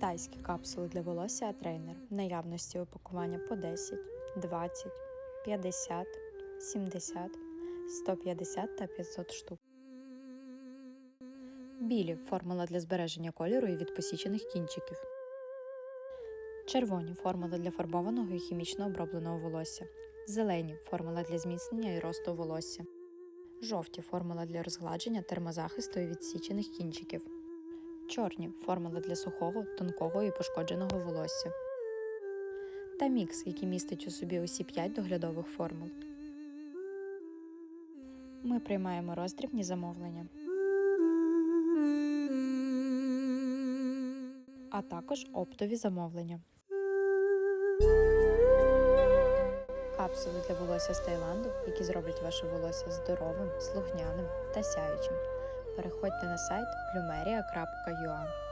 Тайські капсули для волосся трейнер. Наявності упакування по 10, 20, 50, 70, 150 та 500 штук. Білі формула для збереження кольору і від посічених кінчиків. Червоні формула для фарбованого і хімічно обробленого волосся. Зелені формула для зміцнення і росту волосся. Жовті формула для розгладження, термозахисту і відсічених кінчиків. Чорні формула для сухого, тонкого і пошкодженого волосся. Та мікс, який містить у собі усі 5 доглядових формул. Ми приймаємо роздрібні замовлення. А також оптові замовлення. Капсули для волосся з Таїланду, які зроблять ваше волосся здоровим, слухняним та сяючим. Переходьте на сайт plumeria.ua.